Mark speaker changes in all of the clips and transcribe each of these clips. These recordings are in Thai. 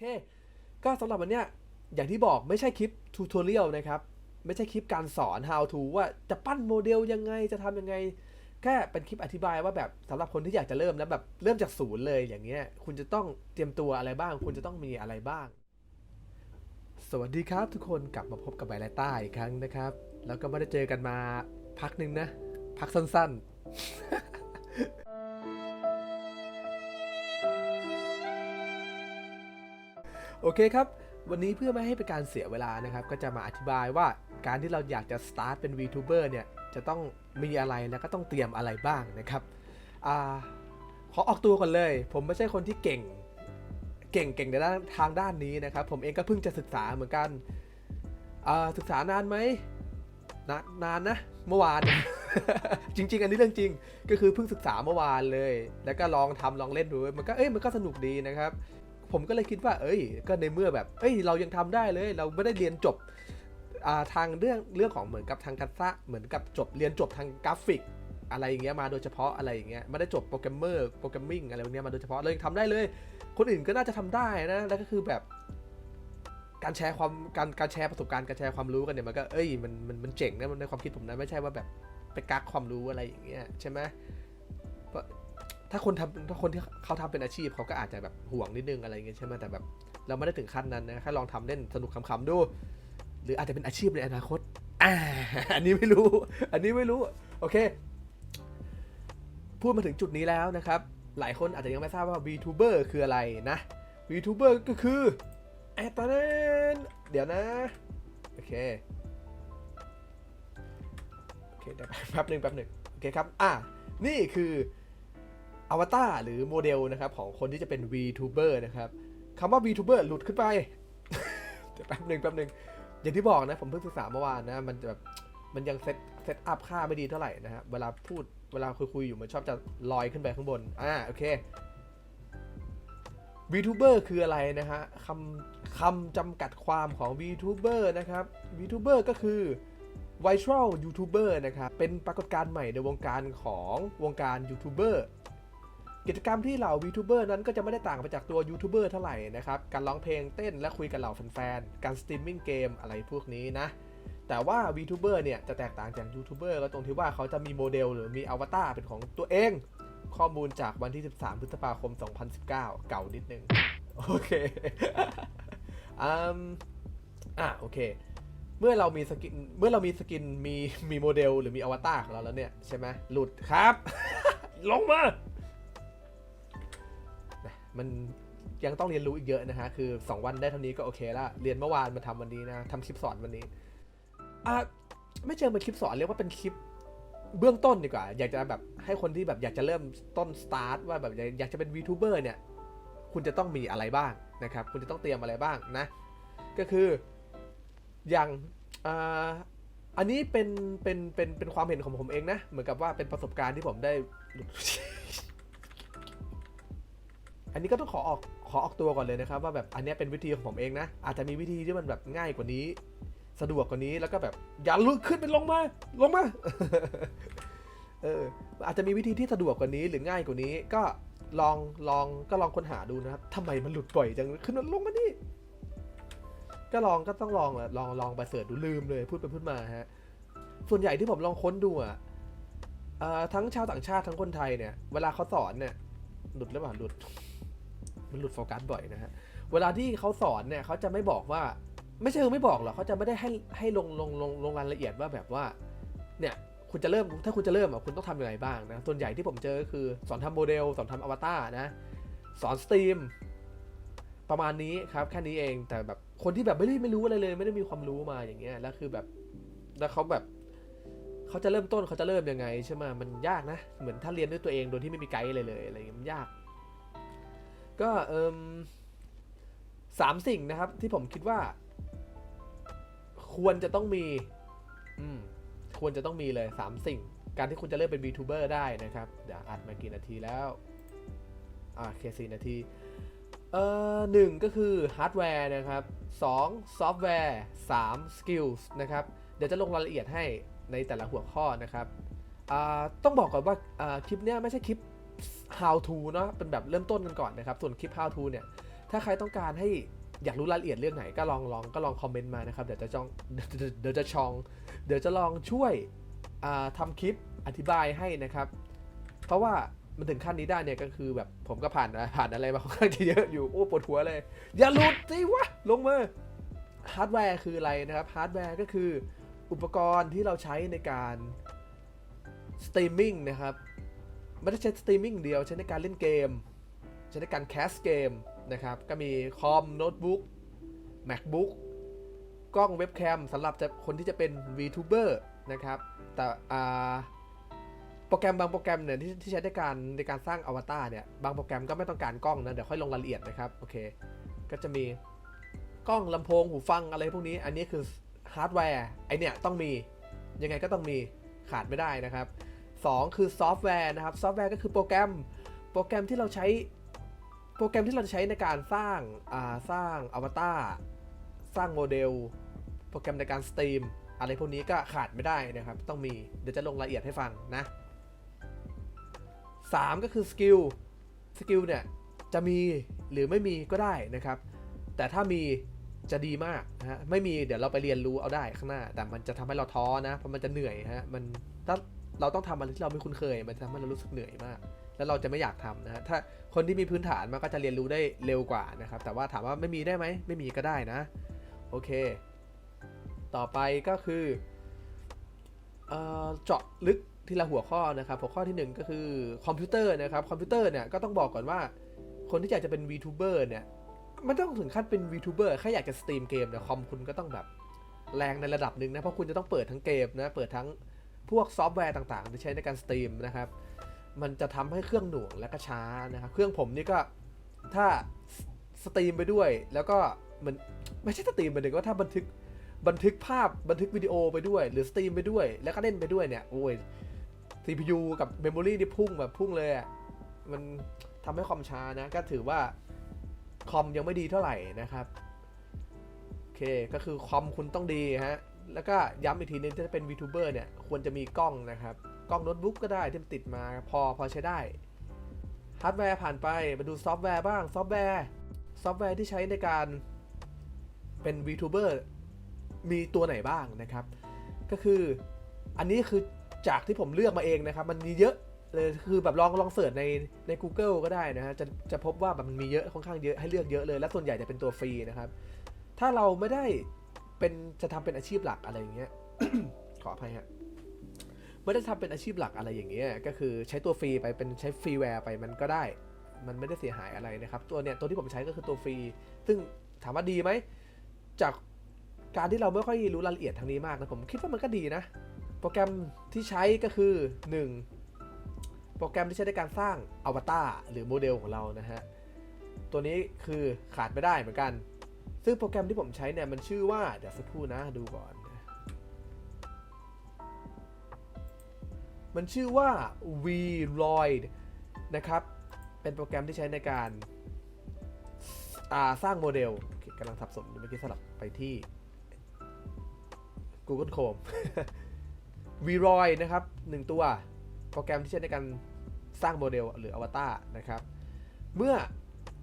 Speaker 1: เค ก็สำหรับวันเนี้ยอย่างที่บอกไม่ใช่คลิปทูทอเรียลนะครับ ไม่ใช่คลิปการสอน how to ว่าจะปั้นโมเดลยังไงจะทำยังไง แค่เป็นคลิปอธิบายว่าแบบสำหรับคนที่อยากจะเริ่มแล้วแบบเริ่มจากศูนย์เลยอย่างเงี้ย คุณจะต้องเตรียมตัวอะไรบ้าง คุณจะต้องมีอะไรบ้าง สวัสดีครับทุกคนกลับมาพบกับไบไลต้าอีกครั้งนะครับ แล้วก็ไม่ได้เจอกันมาพักหนึ่งนะ พักสั้นๆ โอเคครับ วันนี้เพื่อไม่ให้เป็นการเสียเวลานะครับ ก็จะมาอธิบายว่าการที่เราอยากจะสตาร์ทเป็น VTuber เนี่ย จะต้องมีอะไรแล้วก็ต้องเตรียมอะไรบ้างนะครับอขอออกตัวก่อนเลย ผมไม่ใช่คนที่เก่ง เก่งเก่งในด้านทางด้านนี้นะครับ ผมเองก็เพิ่งจะศึกษาเหมือนกัน ศึกษานานไหมนนานนะ เมื่อวาน จริง ๆ อันนี้เรื่องจริง ก็คือเพิ่งศึกษาเมื่อวานเลย แล้วก็ลองทำลองเล่นดู มันก็เอ้ยมันก็สนุกดีนะครับ ผมก็เลยคิดว่า เอ้ย ก็ในเมื่อแบบ เอ้ย เรายังทำได้เลย เราไม่ได้เรียนจบาทางเรื่องเรื่องของเหมือนกับทางการซะเหมือนกับจบเรียนจบทางกราฟิก อะไรอย่างเงี้ยมาโดยเฉพาะอะไรอย่างเงี้ยไม่ได้จบโปรแกรมเมอร์โปรแกรมมิ่งอะไรพวกเนี้ยมาโดยเฉพาะเรายังทำได้เลย คนอื่นก็น่าจะทำได้นะแล้วก็คือแบบการแชร์ความการการแชร์ประสบการณ์การแชร์ความรู้กันเนี่ยมันก็เอ้ยมันมันมันเจ๋งนะมันในความคิดผมนะไม่ใช่ว่าแบบไปกักความรู้อะไรอย่างเงี้ยใช่ไหม ถ้าคนทำถ้าคนที่เขาทำเป็นอาชีพเขาก็อาจจะแบบห่วงนิดนึงอะไรเงี้ยใช่ไหมแต่แบบ เราไม่ได้ถึงขั้นนั้นนะแค่ลองทำเล่นสนุกขำๆดู หรืออาจจะเป็นอาชีพในอนาคตอ่าอันนี้ไม่รู้ อันนี้ไม่รู้ โอเค พูดมาถึงจุดนี้แล้วนะครับ หลายคนอาจจะยังไม่ทราบว่า VTuber คืออะไรนะ VTuber ก็คือแอตเนนเดี๋ยวนะ โอเค โอเคแป๊บหนึ่งแป๊บหนึ่งโอเคครับ อะ นี่คือ อวตารหรือโมเดลนะครับของคนที่จะเป็น VTuber นะครับคำว่า VTuber หลุดขึ้นไป เดี๋ยวแป๊บหนึ่งแป๊บหนึ่งอย่างที่บอกนะผมเพิ่งศึกษาเมื่อวานนะมันแบบมันยังเซตเซตอัพค่าไม่ดีเท่าไหร่นะฮะเวลาพูดเวลาคุยคุยๆอยู่มันชอบจะลอยขึ้นไปข้างบนอ่าโอเค VTuber คืออะไรนะฮะคำคำจำกัดความของ VTuber นะครับ VTuber ก็คือ Viral YouTuber นะครับเป็นปรากฏการณ์ใหม่ในวงการของวงการ YouTuber กิจกรรมที่เหล่า VTuber นั้นก็จะไม่ได้ต่างไปจากตัว YouTuber เท่าไหร่นะครับ การร้องเพลงเต้นและคุยกับเหล่าแฟนๆ การสตรีมมิ่งเกมอะไรพวกนี้นะ แต่ว่า VTuber เนี่ยจะแตกต่างจาก YouTuber ก็ตรงที่ว่าเขาจะมีโมเดลหรือมีอวตารเป็นของตัวเอง ข้อมูลจากวันที่ 13 พฤษภาคม 2019 เก่านิดนึง โอเคอืมอะโอเคเมื่อเรามีสกิน เมื่อเรามีสกิน มี มีโมเดล หรือมีอวตารของเราแล้วเนี่ย ใช่ไหมหลุดครับ ลงมา มันยังต้องเรียนรู้อีกเยอะนะฮะ คือ 2 วันได้เท่านี้ก็โอเคละ เรียนเมื่อวานมาทำวันนี้นะทำคลิปสอนวันนี้ อะไม่เจอเป็นคลิปสอนเรียกว่าเป็นคลิปเบื้องต้นดีกว่า อยากจะแบบให้คนที่แบบอยากจะเริ่มต้นสตาร์ทว่าแบบอยากจะเป็น VTuber เนี่ย คุณจะต้องมีอะไรบ้างนะครับ คุณจะต้องเตรียมอะไรบ้างนะ ก็คืออย่างอ่าอันนี้เป็นเป็นเป็นเป็นความเห็นของผมเองนะ เหมือนกับว่าเป็นประสบการณ์ที่ผมได้ นนี้ก็ต้องขอออกขอออกตัวก่อนเลยนะครับ ว่าแบบอันนี้เป็นวิธีของผมเองนะ อาจจะมีวิธีที่มันแบบง่ายกว่านี้ สะดวกกว่านี้แล้วก็แบบอย่าลุกขึ้นไปลงมาลงมาเอออาจจะมีวิธีที่สะดวกกว่านี้หรือง่ายกว่านี้ ก็ลองลองก็ลองค้นหาดูนะครับทำไมมันหลุดบ่อยจังขึ้นมาลงมานี่ก็ลองก็ต้องลองอะลองลองไปเสิร์ชดูลืมเลยพูดไปพูดมาฮะส่วนใหญ่ที่ผมลองค้นดูอะเอ่อทั้งชาวต่างชาติทั้งคนไทยเนี่ย เวลาเขาสอนเนี่ยหลุดหรือเปล่าหลุด มันหลุดโฟกัสบ่อยนะฮะ เวลาที่เขาสอนเนี่ยเขาจะไม่บอกว่า ไม่ใช่ไม่บอกหรอกเขาจะไม่ได้ให้ให้ลงลงลงลงรายละเอียดว่าแบบว่า เนี่ยคุณจะเริ่มถ้าคุณจะเริ่มอะคุณต้องทำยังไงบ้างนะ ส่วนใหญ่ที่ผมเจอก็คือสอนทำโมเดล สอนทำอวตารนะ สอนสตรีม ประมาณนี้ครับแค่นี้เองแต่แบบคนที่แบบไม่ได้ไม่รู้อะไรเลย ไม่ได้มีความรู้มาอย่างเงี้ยแล้วคือแบบแล้วเขาแบบเขาจะเริ่มต้นเขาจะเริ่มยังไงใช่ไหมมันยากนะ เหมือนถ้าเรียนด้วยตัวเองโดยที่ไม่มีไกด์เลยเลยอะไรเงี้ยมันยาก ก็เอิมสามสิ่งนะครับ ที่ผมคิดว่า ควรจะต้องมี อืมควรจะต้องมีเลย3สิ่ง การที่คุณจะเริ่มเป็น VTuber ได้นะครับ เดี๋ยวอัดมากี่นาทีแล้ว อ่าเคสี่นาทีเอ่อหนึ่งก็คือฮาร์ดแวร์นะครับสองซอฟต์แวร์สามสกิลส์นะครับ เดี๋ยวจะลงรายละเอียดให้ในแต่ละหัวข้อนะครับ อ่า ต้องบอกก่อนว่า อ่า คลิปเนี้ยไม่ใช่คลิป how to เนอะเป็นแบบเริ่มต้นกันก่อนนะครับ ส่วนคลิป how to เนี่ย ถ้าใครต้องการให้อยากรู้รายละเอียดเรื่องไหนก็ลองลองก็ลองคอมเมนต์มานะครับ เดี๋ยวจะจองเดี๋ยวจะชอง เดี๋ยวจะลองช่วยอ่าทำคลิปอธิบายให้นะครับ เพราะว่ามันถึงขั้นนี้ได้เนี่ยก็คือแบบผมก็ผ่านผ่านอะไรมาค่อนข้างจะเยอะอยู่ โอ้ปวดหัวเลย อย่าหลุดสิวะ ลงมาฮาร์ดแวร์คืออะไรนะครับ ฮาร์ดแวร์ก็คืออุปกรณ์ที่เราใช้ในการสตรีมมิ่งนะครับ ไม่ได้ใช้สตรีมมิ่งเดียวใช้ในการเล่นเกม ใช้ในการแคสเกมนะครับ ก็มีคอมโน้ตบุ๊ก MacBook กล้องเว็บแคมสำหรับจะคนที่จะเป็น VTuber นะครับ แต่โปรแกรมบางโปรแกรมเนี่ยที่ที่ใช้ในการในการสร้างอวตารเนี่ย บางโปรแกรมก็ไม่ต้องการกล้องนะ เดี๋ยวค่อยลงรายละเอียดนะครับ โอเค ก็จะมีกล้องลำโพงหูฟังอะไรพวกนี้ อันนี้คือฮาร์ดแวร์ ไอเนี่ยต้องมี ยังไงก็ต้องมีขาดไม่ได้นะครับ 2 คือซอฟต์แวร์นะครับ ซอฟต์แวร์ก็คือโปรแกรม โปรแกรมที่เราใช้ โปรแกรมที่เราใช้ในการสร้าง อ่า สร้างอวตาร สร้างโมเดล โปรแกรมในการสตรีม อะไรพวกนี้ก็ขาดไม่ได้นะครับ ต้องมี เดี๋ยวจะลงรายละเอียดให้ฟังนะ 3 ก็คือสกิล สกิลเนี่ย จะมีหรือไม่มีก็ได้นะครับ แต่ถ้ามีจะดีมากนะฮะ ไม่มีเดี๋ยวเราไปเรียนรู้เอาได้ข้างหน้า แต่มันจะทำให้เราท้อนะ เพราะมันจะเหนื่อยฮะ มันถ้า เราต้องทำอะไรที่เราไม่คุ้นเคย มันจะทำให้เรารู้สึกเหนื่อยมาก แล้วเราจะไม่อยากทำนะฮะถ้าคนที่มีพื้นฐานมันก็จะเรียนรู้ได้เร็วกว่านะครับ แต่ว่าถามว่าไม่มีได้ไหมไม่มีก็ได้นะ โอเค ต่อไปก็คือเเจาะลึกทีละหัวข้อนะครับ หัวข้อที่หนึ่งก็คือคอมพิวเตอร์นะครับ คอมพิวเตอร์เนี่ยก็ต้องบอกก่อนว่า คนที่อยากจะเป็น VTuber เนี่ยมันต้องถึงขั้นเป็น VTuber แค่อยากจะสตรีมเกมเนี่ยคอมคุณก็ต้องแบบแรงในระดับหนึ่งนะ เพราะคุณจะต้องเปิดทั้งเกมนะ เปิดทั้ง พวกซอฟต์แวร์ต่างๆ ที่ใช้ในการสตรีมนะครับ มันจะทำให้เครื่องหน่วงและก็ช้านะครับ เครื่องผมนี่ก็ถ้าสตรีมไปด้วย แล้วก็มันไม่ใช่สตรีมหมายถึงว่าถ้าบันทึกบันทึกภาพบันทึกวิดีโอไปด้วย หรือสตรีมไปด้วย แล้วก็เล่นไปด้วยเนี่ยโอ้ย CPU กับ Memory นี่พุ่งแบบพุ่งเลยอะมันทำให้คอมช้านะ ก็ถือว่าคอมยังไม่ดีเท่าไหร่นะครับ โอเค ก็คือคอมคุณต้องดีฮะ แล้วก็ย้ำอีกทีนึงถ้าเป็น VTuber เนี่ยควรจะมีกล้องนะครับ กล้องโน้ตบุ๊กก็ได้ที่มันติดมาพอพอใช้ได้ฮาร์ดแวร์ผ่านไปมาดูซอฟต์แวร์บ้างซอฟต์แวร์ซอฟต์แวร์ที่ใช้ในการเป็น VTuber มีตัวไหนบ้างนะครับ ก็คืออันนี้คือจากที่ผมเลือกมาเองนะครับ มันมีเยอะเลยคือแบบลองลองเสิร์ชในใน Google ก็ได้นะฮะจะจะพบว่าแบบมันมีเยอะค่อนข้างเยอะให้เลือกเยอะเลย และส่วนใหญ่จะเป็นตัวฟรีนะครับ ถ้าเราไม่ได้ เป็นจะทำเป็นอาชีพหลักอะไรอย่างเงี้ย ขออภัยฮะไม่ได้ทำเป็นอาชีพหลักอะไรอย่างเงี้ย ก็คือใช้ตัวฟรีไปเป็นใช้ฟรีแวร์ไปมันก็ได้ มันไม่ได้เสียหายอะไรนะครับ ตัวเนี้ยตัวที่ผมใช้ก็คือตัวฟรี ซึ่งถามว่าดีไหม จากการที่เราไม่ค่อยรู้รายละเอียดทางนี้มากนะผมคิดว่ามันก็ดีนะ โปรแกรมที่ใช้ก็คือ 1. โปรแกรมที่ใช้ในการสร้างอวตารหรือโมเดลของเรานะฮะ ตัวนี้คือขาดไม่ได้เหมือนกัน ซึ่งโปรแกรมที่ผมใช้เนี่ยมันชื่อว่า เดี๋ยวสักครู่นะดูก่อน มันชื่อว่า Vroid นะครับ เป็นโปรแกรมที่ใช้ในการาสร้างโมเดลกำลังสับสนเมื่อกี้สลับไปที่ Google Chrome Vroid นะครับหนึ่งตัว โปรแกรมที่ใช้ในการสร้างโมเดลหรืออวตารนะครับ เมื่อ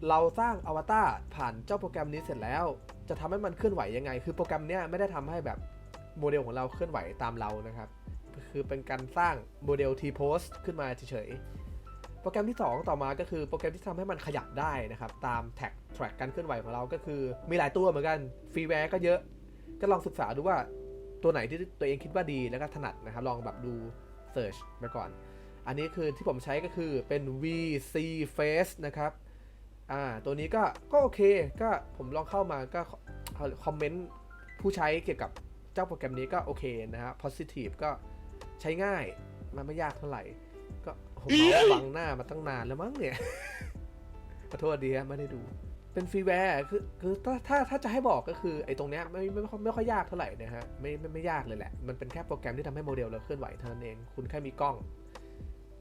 Speaker 1: เราสร้างอวตารผ่านเจ้าโปรแกรมนี้เสร็จแล้ว จะทำให้มันเคลื่อนไหวยังไง คือโปรแกรมเนี้ยไม่ได้ทำให้แบบโมเดลของเราเคลื่อนไหวตามเรานะครับ คือเป็นการสร้างโมเดล T-pose ขึ้นมาเฉยๆ โปรแกรมที่ 2 ต่อมาก็คือโปรแกรมที่ทำให้มันขยับได้นะครับ ตามแท็ก track การเคลื่อนไหวของเราก็คือมีหลายตัวเหมือนกันฟรีแวร์ก็เยอะ ก็ลองศึกษาดูว่าตัวไหนที่ตัวเองคิดว่าดีแล้วก็ถนัดนะครับ ลองแบบดู search ไปก่อน อันนี้คือที่ผมใช้ก็คือเป็น VC Face นะครับ อ่าตัวนี้ก็ก็โอเคก็ผมลองเข้ามาก็คอมเมนต์ผู้ใช้เกี่ยวกับเจ้าโปรแกรมนี้ก็โอเคนะฮะ positive ก็ใช้ง่ายมันไม่ยากเท่าไหร่ ก็ผมเอาบังหน้ามาตั้งนานแล้วมั้งเนี่ยขอโทษดีฮะไม่ได้ดู เป็นฟรีแวร์คือคือถ้าถ้าถ้าจะให้บอกก็คือไอ้ตรงเนี้ยไม่ไม่ไม่ค่อยยากเท่าไหร่นะฮะไม่ไม่ไม่ยากเลยแหละ มันเป็นแค่โปรแกรมที่ทำให้โมเดลเราเคลื่อนไหวเท่านั้นเอง คุณแค่มีกล้อง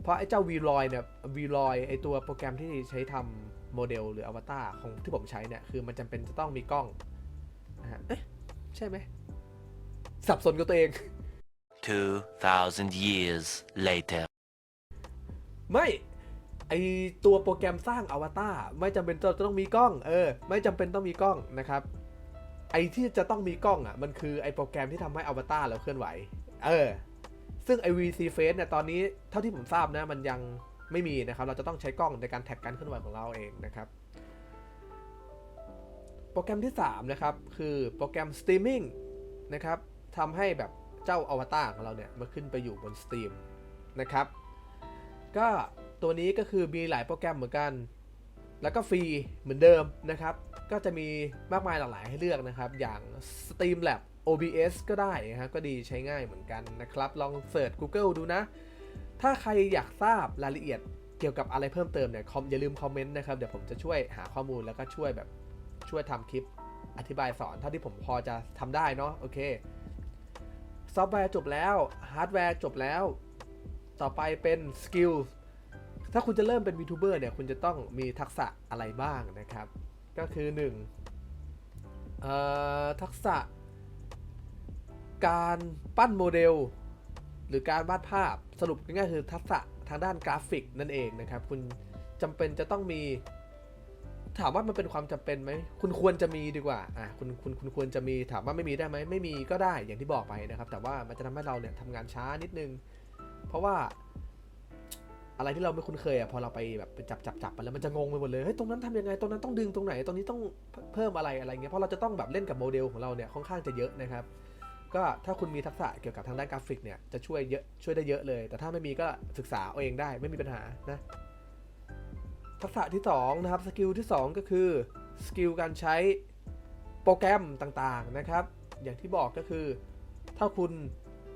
Speaker 1: เพราะไอ้เจ้า Vroid เนี่ย Vroid ไอ้ตัวโปรแกรมที่ใช้ทำ โมเดลหรืออวตารของที่ผมใช้เนี่ย คือมันจำเป็นจะต้องมีกล้องนะฮะเอ๊ะ ใช่ไหม สับสนกับตัวเอง
Speaker 2: 2,000 years later.
Speaker 1: ไม่ไอตัวโปรแกรมสร้างอวตารไม่จำเป็นจะต้องมีกล้อง เออ ไม่จำเป็นต้องมีกล้องนะครับ ไอที่จะต้องมีกล้องอะ มันคือไอโปรแกรมที่ทำให้อวตารเราเคลื่อนไหว เออ ซึ่งไอ VC Face เนี่ยตอนนี้เท่าที่ผมทราบนะ มันยัง ไม่มีนะครับ เราจะต้องใช้กล้องในการแท็กการเคลื่อนไหวของเราเองนะครับ โปรแกรมที่ 3 นะครับ คือโปรแกรม Streaming นะครับทำให้แบบเจ้าอวตารของเราเนี่ยมาขึ้นไปอยู่บน Steam นะครับ ก็ตัวนี้ก็คือมีหลายโปรแกรมเหมือนกัน แล้วก็ฟรีเหมือนเดิมนะครับ ก็จะมีมากมายหลากหลายให้เลือกนะครับ อย่าง Steamlab OBS ก็ได้นะครับก็ดีใช้ง่ายเหมือนกันนะครับ ลองเสิร์ช Google ดูนะ ถ้าใครอยากทราบรายละเอียดเกี่ยวกับอะไรเพิ่มเติมเนี่ยคอมอย่าลืมคอมเมนต์นะครับ เดี๋ยวผมจะช่วยหาข้อมูลแล้วก็ช่วยแบบช่วยทำคลิปอธิบายสอนเท่าที่ผมพอจะทำได้เนาะโอเค ซอฟต์แวร์จบแล้วฮาร์ดแวร์จบแล้ว ต่อไปเป็นสกิลถ้าคุณจะเริ่มเป็น VTuber เนี่ยคุณจะต้องมีทักษะอะไรบ้างนะครับ ก็คือ1เอ่อทักษะการปั้นโมเดล หรือการวาดภาพสรุปง่ายๆคือทักษะทางด้านกราฟิกนั่นเองนะครับ คุณจำเป็นจะต้องมี ถามว่ามันเป็นความจำเป็นไหมคุณควรจะมีดีกว่าอะคุณคุณคุณควรจะมีถามว่าไม่มีได้ไหมไม่มีก็ได้อย่างที่บอกไปนะครับ แต่ว่ามันจะทำให้เราเนี่ยทำงานช้านิดนึง เพราะว่าอะไรที่เราไม่คุ้นเคยอะพอเราไปแบบไปจับจับจับไปแล้วมันจะงงไปหมดเลยเฮ้ยตรงนั้นทำยังไงตรงนั้นต้องดึงตรงไหนตรงนี้ต้องเพิ่มอะไรอะไรเงี้ยเพราะเราจะต้องแบบเล่นกับโมเดลของเราเนี่ยค่อนข้างจะเยอะนะครับ ก็ถ้าคุณมีทักษะเกี่ยวกับทางด้านกราฟิกเนี่ยจะช่วยเยอะช่วยได้เยอะเลย แต่ถ้าไม่มีก็ศึกษาเอาเองได้ไม่มีปัญหานะทักษะที่2นะครับสกิลที่ 2 ก็คือสกิลการใช้โปรแกรมต่างๆนะครับ อย่างที่บอกก็คือ ถ้าคุณ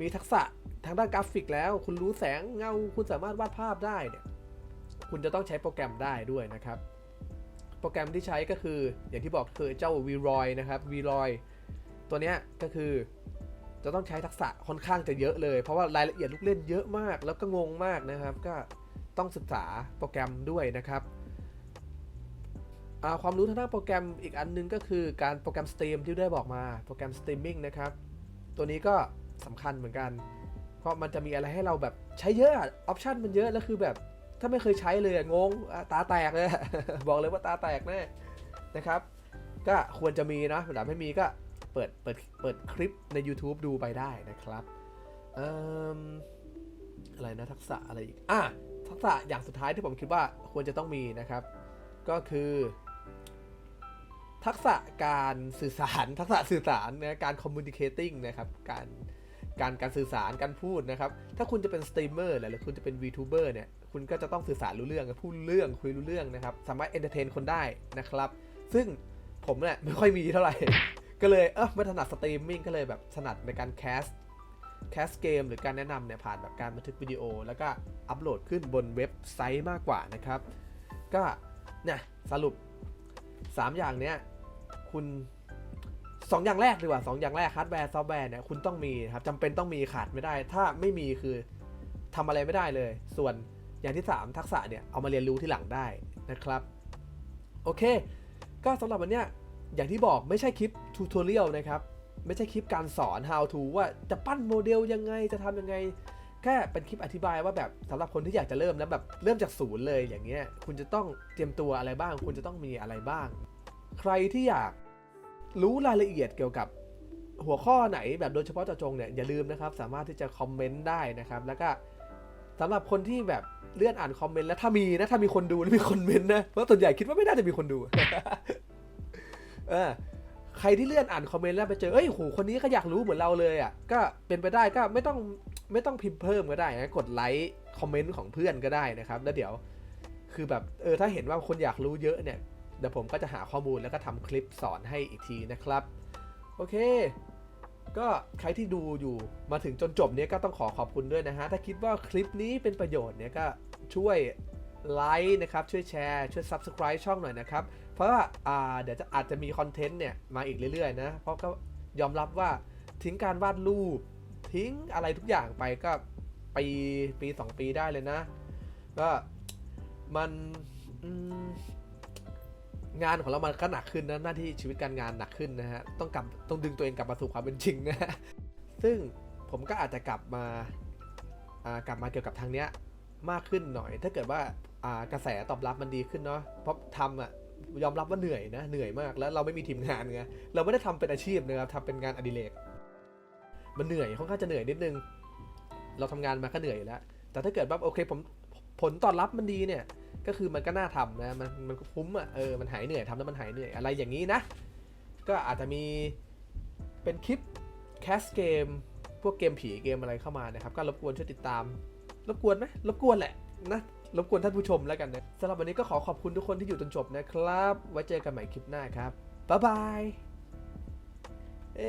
Speaker 1: มีทักษะทางด้านกราฟิกแล้ว คุณรู้แสงเงาคุณสามารถวาดภาพได้เนี่ยคุณจะต้องใช้โปรแกรมได้ด้วยนะครับ โปรแกรมที่ใช้ก็คืออย่างที่บอกคือเจ้า v r o y นะครับ v r o y ตัวเนี้ยก็คือ จะต้องใช้ทักษะค่อนข้างจะเยอะเลย เพราะว่ารายละเอียดลูกเล่นเยอะมาก แล้วก็งงมากนะครับ ก็ต้องศึกษาโปรแกรมด้วยนะครับความรู้ทางด้านโปรแกรมอีกอันหนึงก็คือการโปรแกรมสตรีมที่ได้บอกมาโปรแกรมสตรีมมิ่งนะครับ ตัวนี้ก็สำคัญเหมือนกัน เพราะมันจะมีอะไรให้เราแบบใช้เยอะออปชันมันเยอะแล้วคือแบบถ้าไม่เคยใช้เลยงงตาแตกเลย บอกเลยว่าตาแตกแน่นะครับ ก็ควรจะมีนะแต่ไม่มีก็ เปิดเปิดเปิดคลิปใน YouTube ดูไปได้นะครับเอิ่มอะไรนะทักษะอะไรอีกอะทักษะอย่างสุดท้ายที่ผมคิดว่าควรจะต้องมีนะครับ ก็คือ ทักษะการสื่อสาร ทักษะสื่อสารนะการ communicating นะครับ การการการสื่อสารการพูดนะครับ ถ้าคุณจะเป็นสตรีมเมอร์หรือคุณจะเป็น VTuber เนี่ย คุณก็จะต้องสื่อสารรู้เรื่องพูดเรื่องคุยรู้เรื่องนะครับ สามารถเอนเตอร์เทนคนได้นะครับ ซึ่งผมเนี่ยไม่ค่อยมีเท่าไหร่ ก็เลยเออไม่ถนัดสตรีมมิ่งก็เลยแบบถนัดในการแคสแคสเกมหรือการแนะนำเนี่ยผ่านแบบการบันทึกวิดีโอ แล้วก็อัปโหลดขึ้นบนเว็บไซต์มากกว่านะครับ ก็เนี่ยสรุป 3 อย่างเนี้ยคุณ2อย่างแรกดีกว่า 2 อย่างแรกฮาร์ดแวร์ซอฟต์แวร์เนี่ยคุณต้องมีครับจำเป็นต้องมีขาดไม่ได้ ถ้าไม่มีคือทำอะไรไม่ได้เลย ส่วนอย่างที่ 3 ทักษะเนี่ยเอามาเรียนรู้ที่หลังได้นะครับ โอเค ก็สำหรับวันเนี้ย อย่างที่บอกไม่ใช่คลิปทูตอเรียลนะครับ ไม่ใช่คลิปการสอน how to ว่าจะปั้นโมเดลยังไงจะทำยังไง แค่เป็นคลิปอธิบายว่าแบบสำหรับคนที่อยากจะเริ่มแล้วแบบเริ่มจากศูนย์เลยอย่างเงี้ยคุณจะต้องเตรียมตัวอะไรบ้าง คุณจะต้องมีอะไรบ้าง ใครที่อยากรู้รายละเอียดเกี่ยวกับหัวข้อไหนแบบโดยเฉพาะเจาะจงเนี่ยอย่าลืมนะครับ สามารถที่จะคอมเมนต์ได้นะครับ แล้วก็สำหรับคนที่แบบเลื่อนอ่านคอมเมนต์แล้วถ้ามีนะถ้ามีคนดูแล้วมีคนเมนต์นะเพราะส่วนใหญ่คิดว่าไม่น่าจะมีคนดู เออใครที่เลื่อนอ่านคอมเมนต์แล้วไปเจอเอ้ยโหคนนี้ก็อยากรู้เหมือนเราเลยอะก็เป็นไปได้ก็ไม่ต้องไม่ต้องพิมพ์เพิ่มก็ได้นะกดไลค์คอมเมนต์ของเพื่อนก็ได้นะครับแล้วเดี๋ยวคือแบบเออถ้าเห็นว่าคนอยากรู้เยอะเนี่ยเดี๋ยวผมก็จะหาข้อมูลแล้วก็ทำคลิปสอนให้อีกทีนะครับ โอเค ก็ใครที่ดูอยู่มาถึงจนจบเนี่ยก็ต้องขอขอบคุณด้วยนะฮะ ถ้าคิดว่าคลิปนี้เป็นประโยชน์เนี่ยก็ช่วยไลค์นะครับ ช่วยแชร์ ช่วย Subscribe ช่องหน่อยนะครับ เพราะว่าอ่าเดี๋ยวจะอาจจะมีคอนเทนต์เนี่ยมาอีกเรื่อยๆนะเพราะก็ยอมรับว่าทิ้งการวาดรูป ทิ้งอะไรทุกอย่างไปก็ปีปีสองปีได้เลยนะ ก็มันมงานของเรามันก็หนักขึ้นนะหน้าที่ชีวิตการงานหนักขึ้นนะฮะต้องกลับต้องดึงตัวเองกลับมาสู่ความเป็นจริงนะฮะซึ่งผมก็อาจจะกลับมาากลับมาเกี่ยวกับทางเนี้ยมากขึ้นหน่อย ถ้าเกิดว่าากระแสตอบรับมันดีขึ้นเนาะเพราะทำอะ ยอมรับว่าเหนื่อยนะเหนื่อยมากแล้วเราไม่มีทีมงานไงเราไม่ได้ทำเป็นอาชีพนะครับทำเป็นงานอดิเรกมันเหนื่อยค่อนข้างจะเหนื่อยนิดนึง เราทำงานมาก็เหนื่อยแล้ว แต่ถ้าเกิดว่าโอเคผมผลตอบรับมันดีเนี่ย ก็คือมันก็น่าทำนะมันมันคุ้มอะเออมันหายเหนื่อยทำแล้วมันหายเหนื่อยอะไรอย่างนี้นะ ก็อาจจะมีเป็นคลิปแคสเกมพวกเกมผีเกมอะไรเข้ามานะครับ ก็รบกวนช่วยติดตาม รบกวนไหมรบกวนแหละนะ รบกวนท่านผู้ชมแล้วกันนะสำหรับวันนี้ก็ขอขอบคุณทุกคนที่อยู่จนจบนะครับ ไว้เจอกันใหม่คลิปหน้าครับบ๊ายบายเอ